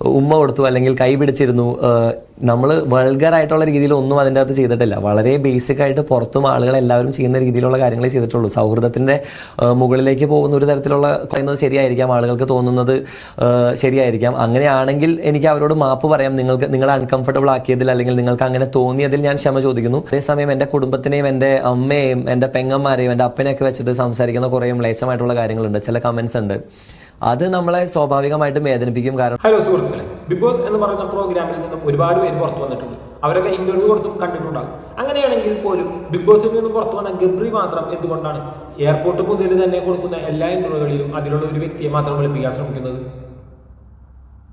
ഉമ്മ കൊടുത്തു അല്ലെങ്കിൽ കൈ പിടിച്ചിരുന്നു നമ്മൾ വൾഗർ ആയിട്ടുള്ള രീതിയിൽ ഒന്നും അതിന്റെ അകത്ത് ചെയ്തിട്ടില്ല. വളരെ ബേസിക് ആയിട്ട് പുറത്തും ആളുകൾ എല്ലാവരും ചെയ്യുന്ന രീതിയിലുള്ള കാര്യങ്ങളെ ചെയ്തിട്ടുള്ളൂ. സൗഹൃദത്തിന്റെ മുകളിലേക്ക് പോകുന്ന ഒരു തരത്തിലുള്ള പറയുന്നത് ശരിയായിരിക്കാം ആളുകൾക്ക് തോന്നുന്നത് ശരിയായിരിക്കാം. അങ്ങനെയാണെങ്കിൽ എനിക്ക് അവരോട് മാപ്പ് പറയാം. നിങ്ങൾക്ക് നിങ്ങളെ അൺകംഫർട്ടബിൾ ആക്കിയതിൽ അല്ലെങ്കിൽ നിങ്ങൾക്ക് അങ്ങനെ തോന്നിയതിൽ ഞാൻ ക്ഷമ ചോദിക്കുന്നു. അതേസമയം എന്റെ കുടുംബത്തിനെയും എന്റെ അമ്മയെയും എന്റെ പെങ്ങന്മാരെയും എന്റെ അപ്പനെയൊക്കെ വെച്ചിട്ട് സംസാരിക്കുന്ന കുറേ മ്ലേച്ഛമായിട്ടുള്ള കാര്യങ്ങളുണ്ട്. ചില കമൻസ് ഉണ്ട്. അത് നമ്മളെ സ്വാഭാവികമായിട്ടും വേദനിപ്പിക്കും കാരണം ഹലോ സുഹൃത്തുക്കളെ. ബിഗ് ബോസ് എന്ന് പറയുന്ന പ്രോഗ്രാമിൽ നിന്നും ഒരുപാട് പേര് പുറത്തു വന്നിട്ടുണ്ട്. അവരൊക്കെ ഇന്റർവ്യൂ കൊടുത്തും കണ്ടിട്ടുണ്ടാകും. അങ്ങനെയാണെങ്കിൽ പോലും ബിഗ് ബോസിൽ നിന്ന് പുറത്തു വന്ന ഗബ്രി മാത്രം എന്തുകൊണ്ടാണ്? എയർപോർട്ട് മുതൽ തന്നെ കൊടുക്കുന്ന എല്ലാ ഇന്റർവ്യൂകളിലും അതിലുള്ള ഒരു വ്യക്തിയെ മാത്രം വിളിപ്പിക്കാൻ ശ്രമിക്കുന്നത്?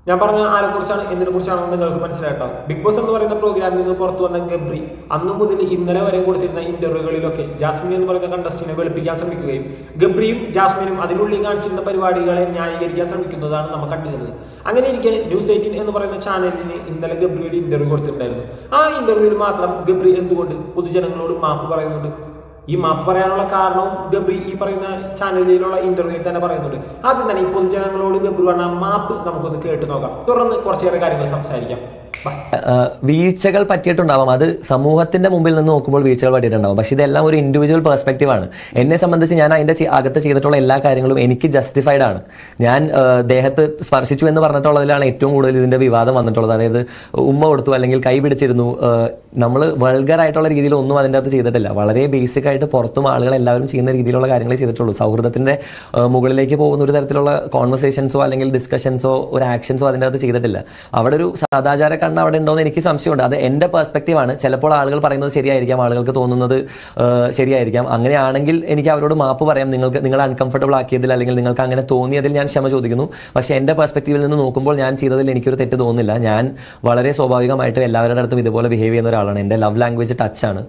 ഞാൻ പറഞ്ഞ ആരെ കുറിച്ചാണ് എന്തിനെ കുറിച്ചാണെന്ന് നിങ്ങൾക്ക് മനസ്സിലായിട്ടോ? ബിഗ് ബോസ് എന്ന് പറയുന്ന പ്രോഗ്രാമിൽ നിന്ന് പുറത്തു വന്ന ഗബ്രി അന്ന് മുതൽ ഇന്നലെ വരെ കൊടുത്തിരുന്ന ഇന്റർവ്യൂകളിലൊക്കെ ജാസ്മിൻ എന്ന് പറയുന്ന കണ്ടസ്റ്റിനെ വെളുപ്പിക്കാൻ ശ്രമിക്കുകയും ഗബ്രിയും ജാസ്മിനും അതിനുള്ളിൽ കാണിച്ചിരുന്ന പരിപാടികളെ ന്യായീകരിക്കാൻ ശ്രമിക്കുന്നതാണ് നമ്മൾ കണ്ടിരുന്നത്. അങ്ങനെ ഇരിക്കെ ന്യൂസ് എയ്റ്റീൻ എന്ന് പറയുന്ന ചാനലിന് ഇന്നലെ ഗബ്രി ഒരു ഇന്റർവ്യൂ കൊടുത്തിട്ടുണ്ടായിരുന്നു. ആ ഇന്റർവ്യൂവിൽ മാത്രം ഗബ്രി എന്തുകൊണ്ട് പൊതുജനങ്ങളോട് മാപ്പ് പറയുന്നുണ്ട്? ഈ മാപ്പ് പറയാനുള്ള കാരണവും ഗബ്രി ഈ പറയുന്ന ചാനലിലുള്ള ഇന്റർവ്യൂവിൽ തന്നെ പറയുന്നുണ്ട്. ആദ്യം തന്നെ ഈ പൊതുജനങ്ങളോട് ഗബ്രി പറഞ്ഞ മാപ്പ് നമുക്കൊന്ന് കേട്ട് നോക്കാം. തുടർന്ന് കുറച്ചേറെ കാര്യങ്ങൾ സംസാരിക്കാം. വീഴ്ചകൾ പറ്റിയിട്ടുണ്ടാവാം. അത് സമൂഹത്തിന്റെ മുമ്പിൽ നിന്ന് നോക്കുമ്പോൾ വീഴ്ചകൾ പറ്റിയിട്ടുണ്ടാവും. പക്ഷെ ഇതെല്ലാം ഒരു ഇൻഡിവിജ്വൽ പെർസ്പെക്റ്റീവ് ആണ്. എന്നെ സംബന്ധിച്ച് ഞാൻ അതിന്റെ അകത്ത് ചെയ്തിട്ടുള്ള എല്ലാ കാര്യങ്ങളും എനിക്ക് ജസ്റ്റിഫൈഡ് ആണ്. ഞാൻ ദേഹത്ത് സ്പർശിച്ചു എന്ന് പറഞ്ഞിട്ടുള്ളതിലാണ് ഏറ്റവും കൂടുതൽ ഇതിന്റെ വിവാദം വന്നിട്ടുള്ളത്. അതായത് ഉമ്മ കൊടുത്തു അല്ലെങ്കിൽ കൈ പിടിച്ചിരുന്നു. നമ്മൾ വൾഗർ ആയിട്ടുള്ള രീതിയിൽ ഒന്നും അതിന്റെ അകത്ത് ചെയ്തിട്ടില്ല. വളരെ ബേസിക് ആയിട്ട് പുറത്തും ആളുകൾ എല്ലാവരും ചെയ്യുന്ന രീതിയിലുള്ള കാര്യങ്ങളെ ചെയ്തിട്ടുള്ളൂ. സൗഹൃദത്തിന്റെ മുകളിലേക്ക് പോകുന്ന ഒരു തരത്തിലുള്ള കോൺവെർസേഷൻസോ അല്ലെങ്കിൽ ഡിസ്കഷൻസോ ഒരു ആക്ഷൻസോ അതിന്റെ അകത്ത് ചെയ്തിട്ടില്ല. അവിടെ ഒരു സദാചാര കണ്ണ് അവിടെ ഉണ്ടോ എന്ന് എനിക്ക് സംശയമുണ്ട്. അത് എന്റെ പെർസ്പെക്റ്റീവാണ് ചിലപ്പോൾ ആളുകൾ പറയുന്നത് ശരിയായിരിക്കാം ആളുകൾക്ക് തോന്നുന്നത് ശരിയായിരിക്കാം. അങ്ങനെയാണെങ്കിൽ എനിക്ക് അവരോട് മാപ്പ് പറയാം. നിങ്ങൾക്ക് നിങ്ങൾ അൺകംഫർട്ടബിൾ ആക്കിയതിൽ അല്ലെങ്കിൽ നിങ്ങൾക്ക് അങ്ങനെ തോന്നിയതിൽ ഞാൻ ക്ഷമ ചോദിക്കുന്നു. പക്ഷേ എന്റെ പെർസ്പെക്റ്റീവിൽ നിന്ന് നോക്കുമ്പോൾ ഞാൻ ചെയ്തതിൽ എനിക്കൊരു തെറ്റ് തോന്നുന്നില്ല. ഞാൻ വളരെ സ്വാഭാവികമായിട്ട് എല്ലാവരുടെ അടുത്തും ഇതുപോലെ ബിഹേവ് ചെയ്യുന്ന ഒരാളാണ്. എന്റെ ലവ് ലാംഗ്വേജ് ടച്ചാണ്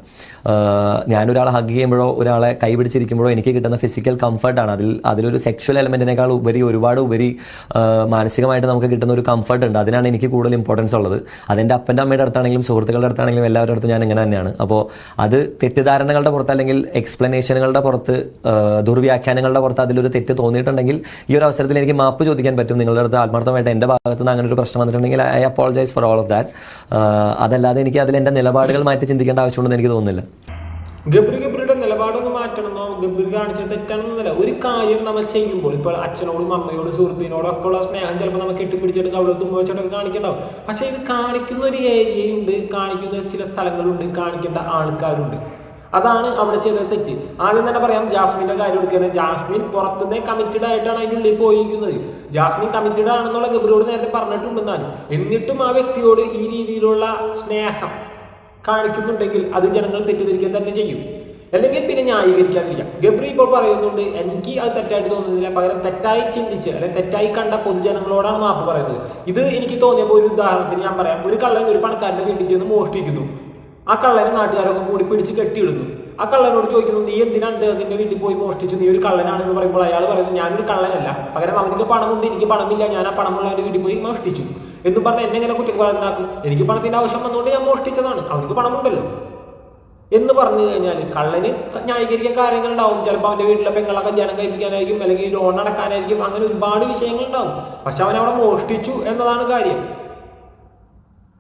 ഞാൻ ഒരാളെ ഹഗ് ചെയ്യുമ്പോഴോ ഒരാളെ കൈ പിടിച്ചിരിക്കുമ്പോഴോ എനിക്ക് കിട്ടുന്ന ഫിസിക്കൽ കംഫർട്ടാണ് അതിൽ അതിലൊരു സെക്ഷൽ എലമെന്റിനേക്കാൾ ഉപരി ഒരുപാട് ഉപരി മാനസികമായിട്ട് നമുക്ക് കിട്ടുന്ന ഒരു കംഫർട്ട് ഉണ്ട്. അതിനാണ് എനിക്ക് കൂടുതൽ ഇമ്പോർട്ടൻസ് ഉള്ളത്. അതെന്റെ അപ്പന്റെ അമ്മയുടെ അടുത്താണെങ്കിലും സുഹൃത്തുക്കളുടെ അടുത്താണെങ്കിലും എല്ലാവരുടെ അടുത്തും ഞാൻ ഇങ്ങനെ തന്നെയാണ്. അപ്പോൾ അത് തെറ്റിദ്ധാരണകളുടെ പുറത്ത് അല്ലെങ്കിൽ എക്സ്പ്ലനേഷനുകളുടെ പുറത്ത് ദുർവ്യാഖ്യാനങ്ങളുടെ പുറത്ത് അതിലൊരു തെറ്റ് തോന്നിയിട്ടുണ്ടെങ്കിൽ ഈ ഒരു അവസരത്തിൽ എനിക്ക് മാപ്പ് ചോദിക്കാൻ പറ്റും. നിങ്ങളുടെ അടുത്ത് ആത്മാർത്ഥമായിട്ട് എന്റെ ഭാഗത്ത് നിന്ന് അങ്ങനെ ഒരു പ്രശ്നം വന്നിട്ടുണ്ടെങ്കിൽ I apologise for all of that അതല്ലാതെ എനിക്ക് അതിൽ എന്റെ നിലപാടുകൾ മാറ്റി ചിന്തിക്കേണ്ട ആവശ്യമുണ്ടെന്ന് എനിക്ക് തോന്നുന്നില്ല. നിലപാടൊന്ന് മാറ്റണമെന്നോ ഗംഭീർ കാണിച്ച തെറ്റാണെന്നല്ല ഒരു കാര്യം നമ്മൾ ചെയ്യുമ്പോൾ ഇപ്പോൾ അച്ഛനോടും അമ്മയോടും സുഹൃത്തിനോടും ഒക്കെ ഉള്ള സ്നേഹം ചിലപ്പോൾ നമുക്ക് കെട്ടിപ്പിടിച്ചിട്ട് അവിടെ തുമ്പ വെച്ചിട്ടൊക്കെ കാണിക്കണ്ടാവും. പക്ഷേ ഇത് കാണിക്കുന്ന ഒരു ഏരിയയുണ്ട് കാണിക്കുന്ന ചില സ്ഥലങ്ങളുണ്ട് കാണിക്കേണ്ട ആൾക്കാരുണ്ട്. അതാണ് അവിടെ ചെയ്ത തെറ്റ്. ആദ്യം തന്നെ പറയാം ജാസ്മിന്റെ കാര്യം എടുക്കുന്നത് ജാസ്മിൻ പുറത്തുനിന്ന് കമ്മിറ്റഡ് ആയിട്ടാണ് അതിന്റെ ഉള്ളിൽ പോയിരിക്കുന്നത്. ജാസ്മിൻ കമ്മിറ്റഡ് ആണെന്നുള്ള ഗബ്രിയോട് നേരത്തെ പറഞ്ഞിട്ടുണ്ടെന്നാൽ എന്നിട്ടും ആ വ്യക്തിയോട് ഈ രീതിയിലുള്ള സ്നേഹം കാണിക്കുന്നുണ്ടെങ്കിൽ അത് ജനങ്ങൾ തെറ്റിദ്ധരിക്കാൻ തന്നെ ചെയ്യും. അല്ലെങ്കിൽ പിന്നെ ന്യായീകരിക്കാതിരിക്കാം ഗബ്രി ഇപ്പോൾ പറയുന്നുണ്ട് എനിക്ക് അത് തെറ്റായിട്ട് തോന്നുന്നില്ല. പകരം തെറ്റായി ചിന്തിച്ച് അല്ലെങ്കിൽ തെറ്റായി കണ്ട പൊതുജനങ്ങളോടാണ് മാപ്പ് പറയുന്നത്. ഇത് എനിക്ക് തോന്നിയപ്പോൾ ഒരു ഉദാഹരണത്തിന് ഞാൻ പറയാം. ഒരു കള്ളൻ ഒരു പണക്കാരന്റെ വീട്ടിൽ ചെന്ന് മോഷ്ടിക്കുന്നു. ആ കള്ളനെ നാട്ടുകാരൊക്കെ കൂടി പിടിച്ച് കെട്ടിയിടുന്നു. ആ കള്ളനോട് ചോദിക്കുന്നു നീ എന്തിനാണ് അദ്ദേഹത്തിന്റെ വീട്ടിൽ പോയി മോഷ്ടിച്ചു നീ ഒരു കള്ളനാണ് എന്ന് പറയുമ്പോൾ അയാൾ പറയുന്നത് ഞാനൊരു കള്ളനല്ല. പകരം അവനിക്ക് പണമുണ്ട് എനിക്ക് പണമില്ല. ഞാൻ ആ പണമുള്ളവന്റെ വീട്ടിൽ പോയി മോഷ്ടിച്ചു. എന്ന് പറഞ്ഞ് എന്നെങ്ങനെ എങ്ങനെ എനിക്ക് പണത്തിന്റെ ആവശ്യം വന്നുകൊണ്ട് ഞാൻ മോഷ്ടിച്ചതാണ്. അവനിക്ക് പണമുണ്ടല്ലോ. എന്ന് പറഞ്ഞു കഴിഞ്ഞാൽ കള്ളന് ന്യായീകരിക്കാൻ കാര്യങ്ങളുണ്ടാവും. ചിലപ്പോൾ അവന്റെ വീട്ടിലെ പെങ്ങളെ കല്യാണം കഴിപ്പിക്കാനായിരിക്കും അല്ലെങ്കിൽ ലോൺ അടക്കാനായിരിക്കും അങ്ങനെ ഒരുപാട് വിഷയങ്ങളുണ്ടാവും. പക്ഷെ അവൻ അവിടെ മോഷ്ടിച്ചു എന്നതാണ് കാര്യം.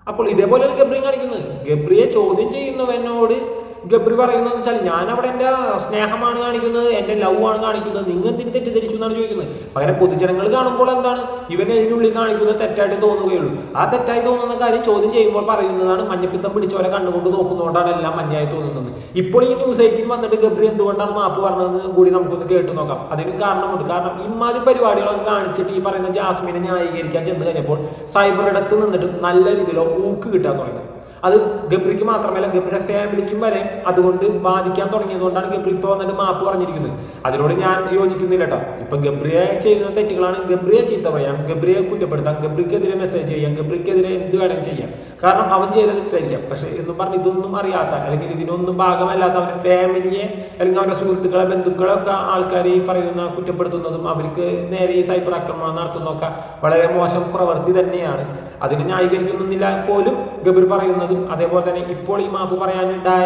അപ്പോൾ ഇതേപോലെയാണ് ഗബ്രിയും കാണിക്കുന്നത്. ഗബ്രിയെ ചോദ്യം ചെയ്യുന്നവനോട് ഗബ്രി പറയുന്നത് വെച്ചാൽ ഞാൻ അവിടെ എന്റെ സ്നേഹമാണ് കാണിക്കുന്നത് എന്റെ ലവ് ആണ് കാണിക്കുന്നത്. നിങ്ങൾ എന്തിനു തെറ്റിദ്ധരിച്ചു എന്നാണ് ചോദിക്കുന്നത്. പകരം പൊതുജനങ്ങൾ കാണുമ്പോൾ എന്താണ്? ഇവൻ ഇതിനുള്ളിൽ കാണിക്കുന്നത് തെറ്റായിട്ട് തോന്നുകയുള്ളൂ. ആ തെറ്റായി തോന്നുന്ന കാര്യം ചോദ്യം ചെയ്യുമ്പോൾ പറയുന്നതാണ് മഞ്ഞപ്പിത്തം പിടിച്ചവരെ കണ്ടുകൊണ്ട് നോക്കുന്നതുകൊണ്ടാണ് എല്ലാം മഞ്ഞായി തോന്നുന്നത്. ഇപ്പോൾ ഈ ന്യൂസ് ഐറ്റിൽ വന്നിട്ട് ഗബ്രി എന്തുകൊണ്ടാണ് മാപ്പ് പറഞ്ഞതെന്ന് കൂടി നമുക്കൊന്ന് കേട്ട് നോക്കാം. അതിന് കാരണമുണ്ട്. കാരണം ഇമാതിരി പരിപാടികളൊക്കെ കാണിച്ചിട്ട് ഈ പറയുന്ന ജാസ്മിനെ ന്യായീകരിക്കാൻ ചെന്ന് കഴിഞ്ഞപ്പോൾ സൈബർ ഇടത്ത് നിന്നിട്ട് നല്ല രീതിയിലോ ഊക്ക് കിട്ടാൻ തുടങ്ങി. അത് ഗബ്രിക്ക് മാത്രമല്ല ഗബ്രിയുടെ ഫാമിലിക്കും വരെ അതുകൊണ്ട് ബാധിക്കാൻ തുടങ്ങിയതുകൊണ്ടാണ് ഗബ്രി ഇപ്പോൾ വന്നിട്ട് മാപ്പ് പറഞ്ഞിരിക്കുന്നത്. അതിനോട് ഞാൻ യോജിക്കുന്നില്ല കേട്ടോ ഇപ്പൊ ഗബ്രിയെ ചെയ്യുന്ന തെറ്റുകളാണ് ഗബ്രിയെ ചീത്ത പറയാം ഗബ്രിയെ കുറ്റപ്പെടുത്താം ഗബ്രിക്കെതിരെ മെസ്സേജ് ചെയ്യാം ഗബ്രിക്കെതിരെ എന്ത് വേണമെങ്കിലും ചെയ്യാം. കാരണം അവൻ ചെയ്ത തെറ്റായിരിക്കാം പക്ഷെ എന്നും പറഞ്ഞ് ഇതൊന്നും അറിയാത്ത അല്ലെങ്കിൽ ഇതിനൊന്നും ഭാഗമല്ലാത്ത അവന്റെ ഫാമിലിയെ അല്ലെങ്കിൽ അവരുടെ സുഹൃത്തുക്കളെ ബന്ധുക്കളെ ഒക്കെ ആൾക്കാർ ഈ പറയുന്ന കുറ്റപ്പെടുത്തുന്നതും അവർക്ക് നേരെ ഈ സൈബർ ആക്രമണം നടത്തുന്നതൊക്കെ വളരെ മോശം പ്രവൃത്തി തന്നെയാണ്. അതിന് ന്യായീകരിക്കുന്നില്ല പോലും ഗബിർ പറയുന്നതും അതേപോലെ തന്നെ ഇപ്പോൾ ഈ മാപ്പ് പറയാനുണ്ടായ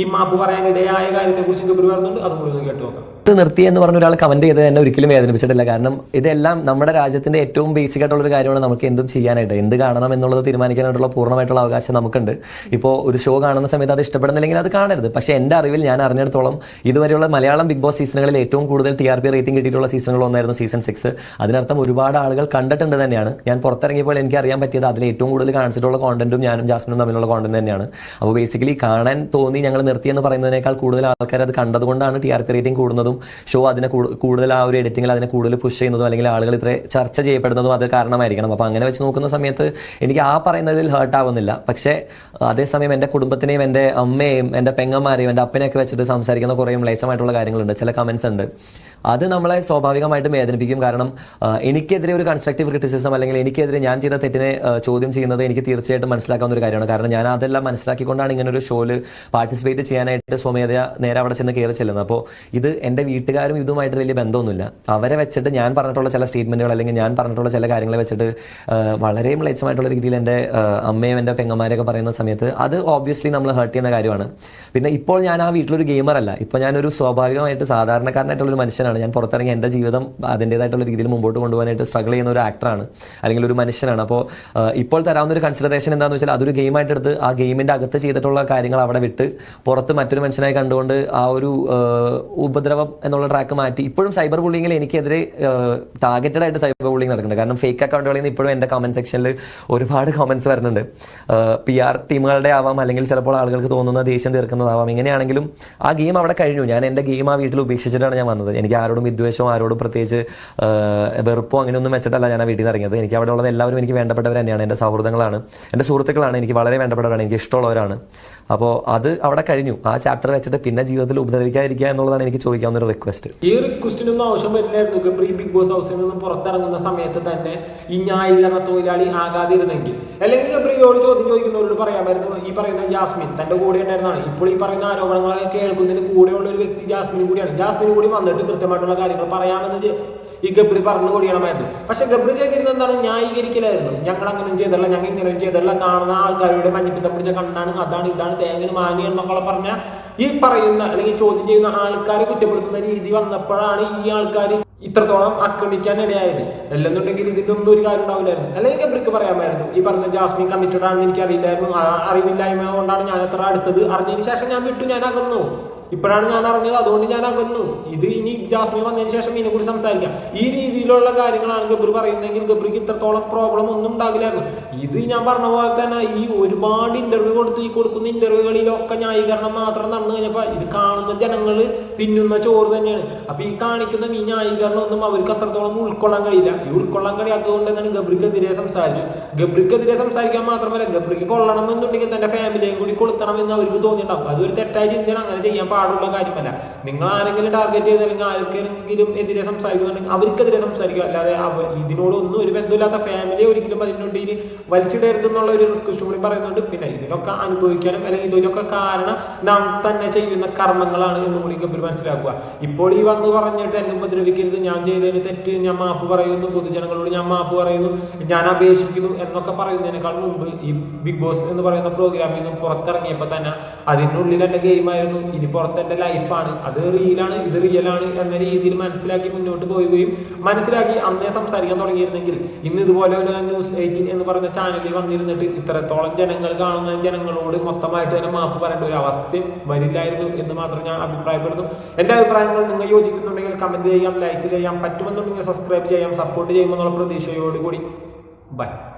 ഈ മാപ്പ് പറയാൻ ഇടയായ കാര്യത്തെക്കുറിച്ച് ഗബ്രി പറയുന്നുണ്ട് അതും കൂടി ഒന്ന് കേട്ടു നോക്കാം. നിർത്തി എന്ന് പറഞ്ഞ ഒരാൾ കമന്റ് ചെയ്ത് തന്നെ ഒരിക്കലും വേദനിപ്പിച്ചിട്ടില്ല. കാരണം ഇതെല്ലാം നമ്മുടെ രാജ്യത്തിന്റെ ഏറ്റവും ബേസിക് ആയിട്ടുള്ള ഒരു കാര്യമാണ്. നമുക്ക് എന്തും ചെയ്യാനായിട്ട് എന്ത് കാണണം എന്നുള്ളത് തീരുമാനിക്കാനായിട്ടുള്ള പൂർണമായിട്ടുള്ള അവകാശം നമുക്കുണ്ട്. ഇപ്പോൾ ഒരു ഷോ കാണുന്ന സമയത്ത് അത് ഇഷ്ടപ്പെടുന്നില്ലെങ്കിൽ അത് കാണരുത്. പക്ഷേ എന്റെ അറിവിൽ ഞാൻ അറിഞ്ഞിടത്തോളം ഇതുവരെയുള്ള മലയാളം ബിഗ് ബോസ് സീസണുകളിൽ ഏറ്റവും കൂടുതൽ ടി ആർ പി റേറ്റിംഗ് കിട്ടിയിട്ടുള്ള സീസണുകൾ ഒന്നായിരുന്നു സീസൺ സിക്സ് അതിനർത്ഥം ഒരുപാട് ആളുകൾ കണ്ടിട്ടുണ്ട് തന്നെയാണ്. ഞാൻ പുറത്തിറങ്ങിയപ്പോൾ എനിക്ക് അറിയാൻ പറ്റിയത് അതിൽ ഏറ്റവും കൂടുതൽ കാണിച്ചിട്ടുള്ള കോണ്ടന്റും ഞാനും ജാസ്മിനും തമ്മിലുള്ള കോണ്ടന്റ് തന്നെയാണ്. അപ്പോൾ ബേസിക്കലി കാണാൻ തോന്നി ഞങ്ങൾ നിർത്തി എന്ന് പറയുന്നതിനേക്കാൾ കൂടുതൽ ആൾക്കാർ അത് കണ്ടതുകൊണ്ടാണ് ടി ആർ പി റേറ്റിംഗ് കൂടുന്നതും ഷോ അതിനെ കൂടുതൽ ആ ഒരു എഡിറ്റിംഗിൽ അതിനെ കൂടുതൽ പുഷ് ചെയ്യുന്നതും അല്ലെങ്കിൽ ആളുകൾ ഇത്ര ചർച്ച ചെയ്യപ്പെടുന്നതും അത് കാരണമായിരിക്കണം. അപ്പോൾ അങ്ങനെ വെച്ച് നോക്കുന്ന സമയത്ത് എനിക്ക് ആ പറയുന്നതിൽ ഹേർട്ട് ആവുന്നില്ല. പക്ഷേ അതേസമയം എന്റെ കുടുംബത്തിനെയും എന്റെ അമ്മയെയും എന്റെ പെങ്ങന്മാരെയും എന്റെ അപ്പനെയൊക്കെ വെച്ചിട്ട് സംസാരിക്കുന്ന കുറേ മ്ലേച്ഛമായിട്ടുള്ള കാര്യങ്ങളുണ്ട്. ചില കമൻസ് ഉണ്ട്. അത് നമ്മളെ സ്വാഭാവികമായിട്ടും വേദനിപ്പിക്കും. കാരണം എനിക്കെതിരെ ഒരു കൺസ്ട്രക്റ്റീവ് ക്രിറ്റിസിസം അല്ലെങ്കിൽ എനിക്കെതിരെ ഞാൻ ചെയ്ത തെറ്റിനെ ചോദ്യം ചെയ്യുന്നത് എനിക്ക് തീർച്ചയായിട്ടും മനസ്സിലാക്കാവുന്ന ഒരു കാര്യമാണ്. കാരണം ഞാൻ അതെല്ലാം മനസ്സിലാക്കിക്കൊണ്ടാണ് ഇങ്ങനെ ഒരു ഷോയിൽ പാർട്ടിസിപ്പേറ്റ് ചെയ്യാനായിട്ട് സ്വമേധയ നേരെ അവിടെ ചെന്ന് കയറി ചെല്ലുന്നത്. അപ്പോൾ ഇത് എന്റെ വീട്ടുകാരും ഇതുമായിട്ട് വലിയ ബന്ധമൊന്നുമില്ല. അവരെ വെച്ചിട്ട് ഞാൻ പറഞ്ഞിട്ടുള്ള ചില സ്റ്റേറ്റ്മെന്റുകൾ അല്ലെങ്കിൽ ഞാൻ പറഞ്ഞിട്ടുള്ള ചില കാര്യങ്ങളെ വെച്ചിട്ട് വളരെ മ്ലേച്ഛമായിട്ടുള്ള രീതിയിൽ എന്റെ അമ്മയും എന്റെ പെങ്ങന്മാരെയൊക്കെ പറയുന്ന സമയത്ത് അത് ഓബ്വിയസ്ലി നമ്മൾ ഹേർട്ട് ചെയ്യുന്ന കാര്യമാണ്. പിന്നെ ഇപ്പോൾ ഞാൻ ആ വീട്ടിലൊരു ഗെയിമർ അല്ല. ഇപ്പോൾ ഞാനൊരു സ്വാഭാവികമായിട്ട് സാധാരണക്കാരനായിട്ടുള്ള ഒരു മനുഷ്യനാണ്. ഞാൻ പുറത്തിറങ്ങി എന്റെ ജീവിതം അതിന്റെതായിട്ടുള്ള രീതിയിൽ മുമ്പോട്ട് കൊണ്ടുപോകാനായിട്ട് സ്ട്രഗിൾ ചെയ്യുന്ന ഒരു ആക്ടറാണ് അല്ലെങ്കിൽ ഒരു മനുഷ്യനാണ്. അപ്പോൾ ഇപ്പോൾ തരാവുന്ന ഒരു കൺസിഡറേഷൻ എന്താണെന്ന് വെച്ചാൽ അതൊരു ഗെയിമായിട്ട് എടുത്ത് ആ ഗെയിമിന്റെ അകത്ത് ചെയ്തിട്ടുള്ള കാര്യങ്ങൾ അവിടെ വിട്ട് പുറത്ത് മറ്റൊരു മനുഷ്യനായി കണ്ടുകൊണ്ട് ആ ഒരു ആ, ഉപദ്രവം എന്നുള്ള ട്രാക്ക് മാറ്റി. ഇപ്പോഴും സൈബർ ബുള്ളിങ്ങിൽ എനിക്കെതിരെ ടാർഗറ്റഡ് ആയിട്ട് സൈബർ ബുള്ളിങ് നടക്കുന്നുണ്ട്. കാരണം ഫേക്ക് അക്കൗണ്ടുകളിൽ നിന്ന് ഇപ്പോഴും എന്റെ കമന്റ് സെക്ഷനിൽ ഒരുപാട് കമന്റ്സ് വരുന്നുണ്ട്. പി ആർ ടീമുകളുടെ ആവാം അല്ലെങ്കിൽ ചിലപ്പോൾ ആളുകൾക്ക് തോന്നുന്ന ദേഷ്യം തീർക്കുന്നതാവാം. ഇങ്ങനെയാണെങ്കിലും ആ ഗെയിം അവിടെ കഴിഞ്ഞു. ഞാൻ എന്റെ ഗെയിം ആ വീട്ടിൽ ഉപേക്ഷിച്ചിട്ടാണ് ഞാൻ വന്നത്. എനിക്ക് ആരോടും വിദ്വേഷവും ആരോടും പ്രത്യേകിച്ച് വെറുപ്പോ അങ്ങനെയൊന്നും വെച്ചിട്ടല്ല ഞാൻ ആ വീട്ടിൽ നിന്ന് ഇറങ്ങിയത്. എനിക്ക് അവിടെ ഉള്ളത് എല്ലാവരും എനിക്ക് വേണ്ടപ്പെട്ടവർ തന്നെയാണ്. എന്റെ സൗഹൃദങ്ങളാണ്. എന്റെ സുഹൃത്തുക്കളാണ്. എനിക്ക് വളരെ വേണ്ടപ്പെട്ടവരാണ്. എനിക്ക് ഇഷ്ടമുള്ളവരാണ്. അപ്പോൾ അത് അവിടെ കഴിഞ്ഞു. ആ ചാപ്റ്റർ വെച്ചിട്ട് പിന്നെ ജീവിതത്തിൽ ഉപദ്രവിക്കാതിരിക്കുക എന്നുള്ളതാണ് എനിക്ക് ചോദിക്കാവുന്ന ഒരു റിക്വസ്റ്റ് ഈ റിക്വസ്റ്റിനൊന്നും ആവശ്യം വരില്ലായിരുന്നു. ഗബ്രി ബിഗ് ബോസ് ഹൗസിൽ നിന്ന് പുറത്തിറങ്ങുന്ന സമയത്ത് തന്നെ ഈ ന്യായീകരണ തൊഴിലാളി ആകാതിരുന്നെങ്കിൽ അല്ലെങ്കിൽ ഗബ്രിയോട് ചോദ്യം ചോദിക്കുന്നവരോട് പറയാമായിരുന്നു. ഈ പറയുന്ന ജാസ്മിൻ തന്റെ കൂടെ ഉണ്ടായിരുന്നതാണ്. ഇപ്പോൾ ഈ പറയുന്ന ആരോപണങ്ങളൊക്കെ കേൾക്കുന്നതിന് കൂടെയുള്ള ഒരു വ്യക്തി ജാസ്മിൻ കൂടിയാണ്. ജാസ്മിൻ കൂടി വന്നിട്ട് കൃത്യമായിട്ടുള്ള കാര്യങ്ങൾ പറയാമെന്ന് ഈ ഗബ്രി പറഞ്ഞു കൂടിയണമായിരുന്നു പക്ഷെ ഗബ്രി ചെയ്തിരുന്നത് എന്താണ്? ന്യായീകരിക്കലായിരുന്നു. ഞങ്ങൾ അങ്ങനെ ചെയ്തല്ല ഞങ്ങൾ ഇങ്ങനെ ചെയ്തല്ല കാണുന്ന ആൾക്കാരുടെ മഞ്ഞപ്പിത്തം പിടിച്ച കണ്ണാണ് അതാണ് ഇതാണ് തേങ്ങന് മാങ്ങി എന്നൊക്കെ പറഞ്ഞ ഈ പറയുന്ന അല്ലെങ്കിൽ ചോദ്യം ചെയ്യുന്ന ആൾക്കാരെ കുറ്റപ്പെടുത്തുന്ന രീതി വന്നപ്പോഴാണ് ഈ ആൾക്കാർ ഇത്രത്തോളം ആക്രമിക്കാൻ ഇടയായത്. അല്ലെന്നുണ്ടെങ്കിൽ ഇതിന്റെ ഒന്നും ഒരു കാര്യം ഉണ്ടാവില്ലായിരുന്നു. അല്ലെങ്കിൽ ഗബ്രിക്ക് പറയാമായിരുന്നു. ഈ പറഞ്ഞ ജാസ്മിൻ കമ്മിറ്റഡ് ആണെന്ന് എനിക്ക് അറിയില്ലായിരുന്നു അറിവില്ലായ്മ കൊണ്ടാണ് ഞാൻ എത്ര അടുത്തത്. അറിഞ്ഞതിന് ശേഷം ഞാൻ വിട്ടു. ഞാൻ അകന്നു. ഇപ്പോഴാണ് ഞാൻ അറിഞ്ഞത് അതുകൊണ്ട് ഞാൻ അകന്നു. ഇത് ഇനി ജാസ്മി വന്നതിന് ശേഷം ഇതിനെക്കുറിച്ച് സംസാരിക്കാം. ഈ രീതിയിലുള്ള കാര്യങ്ങളാണ് ഗബ്രി പറയുന്നതെങ്കിൽ ഗബ്രിക്ക് ഇത്രത്തോളം പ്രോബ്ലം ഒന്നും ഉണ്ടാകില്ലായിരുന്നു. ഇത് ഞാൻ പറഞ്ഞ പോലെ തന്നെ ഈ ഒരുപാട് ഇന്റർവ്യൂ കൊടുത്ത് ഈ കൊടുക്കുന്ന ഇന്റർവ്യൂകളിലൊക്കെ ന്യായീകരണം മാത്രം നടന്നു കഴിഞ്ഞപ്പോൾ ഇത് കാണുന്ന ജനങ്ങൾ തിന്നുന്ന ചോറ് തന്നെയാണ്. അപ്പൊ ഈ കാണിക്കുന്ന ഈ ന്യായീകരണം ഒന്നും അവർക്ക് അത്രത്തോളം ഉൾക്കൊള്ളാൻ കഴിയില്ല. ഈ ഉൾക്കൊള്ളാൻ കഴിയാത്തതുകൊണ്ട് തന്നെയാണ് ഗബ്രിക്കെതിരെ സംസാരിച്ചു. ഗബ്രിക്കെതിരെ സംസാരിക്കാൻ മാത്രമല്ല ഗബ്രിക്ക് കൊള്ളണം എന്നുണ്ടെങ്കിൽ തന്റെ ഫാമിലിയെയും കൂടി കൊളുത്തണം എന്ന് അവർക്ക് തോന്നിയിട്ടുണ്ടാവും. അതൊരു തെറ്റായ ചിന്തയാണ് അങ്ങനെ ചെയ്യാൻ പാടുള്ള കാര്യമല്ല. നിങ്ങൾ ആരെങ്കിലും ടാർഗറ്റ് ചെയ്ത് അല്ലെങ്കിൽ ആർക്കെങ്കിലും എതിരെ സംസാരിക്കുന്നുണ്ടെങ്കിൽ അവർക്കെതിരെ സംസാരിക്കുക. അല്ലാതെ ഇതിനോട് ഇതിനോടൊന്നും ഒരു ബന്ധമില്ലാത്ത ഫാമിലിയെ ഒരിക്കലും അതിനുവേണ്ടി ഇനി വലിച്ചിടരുത് എന്നുള്ള ഒരു റിക്വസ്റ്റ് കൂടി പറയുന്നുണ്ട്. പിന്നെ ഇതിനൊക്കെ അനുഭവിക്കാനും അല്ലെങ്കിൽ ഇതിനൊക്കെ കാരണം നാം തന്നെ ചെയ്യുന്ന കർമ്മങ്ങളാണ് എന്ന് കൂടി ഗബ്രി മനസ്സിലാക്കുക. ഇപ്പോൾ ഈ വന്ന് പറഞ്ഞിട്ട് എന്നെ ഉപദ്രവിക്കരുത്. ഞാൻ ചെയ്തതിന് തെറ്റ്. ഞാൻ മാപ്പ് പറയുന്നു. പൊതുജനങ്ങളോട് ഞാൻ മാപ്പ് പറയുന്നു. ഞാൻ അപേക്ഷിക്കുന്നു എന്നൊക്കെ പറയുന്നതിനേക്കാൾ മുമ്പ് ഈ ബിഗ് ബോസ് എന്ന് പറയുന്ന പ്രോഗ്രാമിൽ നിന്ന് പുറത്തിറങ്ങിയപ്പോൾ തന്നെ അതിനുള്ളിൽ എന്റെ ഗെയിമായിരുന്നു ഇനി എന്റെ ലൈഫാണ് അത് റിയലാണ് ഇത് റിയലാണ് എന്ന രീതിയിൽ മനസ്സിലാക്കി മുന്നോട്ട് പോവുകയും മനസ്സിലാക്കി അന്നേ സംസാരിക്കാൻ തുടങ്ങിയിരുന്നെങ്കിൽ ഇന്ന് ഇതുപോലെ ഒരു ന്യൂസ് എയ്റ്റീൻ എന്ന് പറയുന്ന ചാനലിൽ വന്നിരുന്നിട്ട് ഇത്രത്തോളം ജനങ്ങൾ കാണുന്ന ജനങ്ങളോട് മൊത്തമായിട്ട് തന്നെ മാപ്പ് പറയേണ്ട ഒരു അവസ്ഥ വരില്ലായിരുന്നു എന്ന് മാത്രം ഞാൻ അഭിപ്രായപ്പെടുന്നു. എന്റെ അഭിപ്രായങ്ങൾ നിങ്ങൾ യോജിക്കുന്നുണ്ടെങ്കിൽ കമന്റ് ചെയ്യാം ലൈക്ക് ചെയ്യാം. പറ്റുമെന്നുണ്ടെങ്കിൽ സബ്സ്ക്രൈബ് ചെയ്യാം സപ്പോർട്ട് ചെയ്യുമെന്നുള്ള പ്രതീക്ഷയോടുകൂടി. ബൈ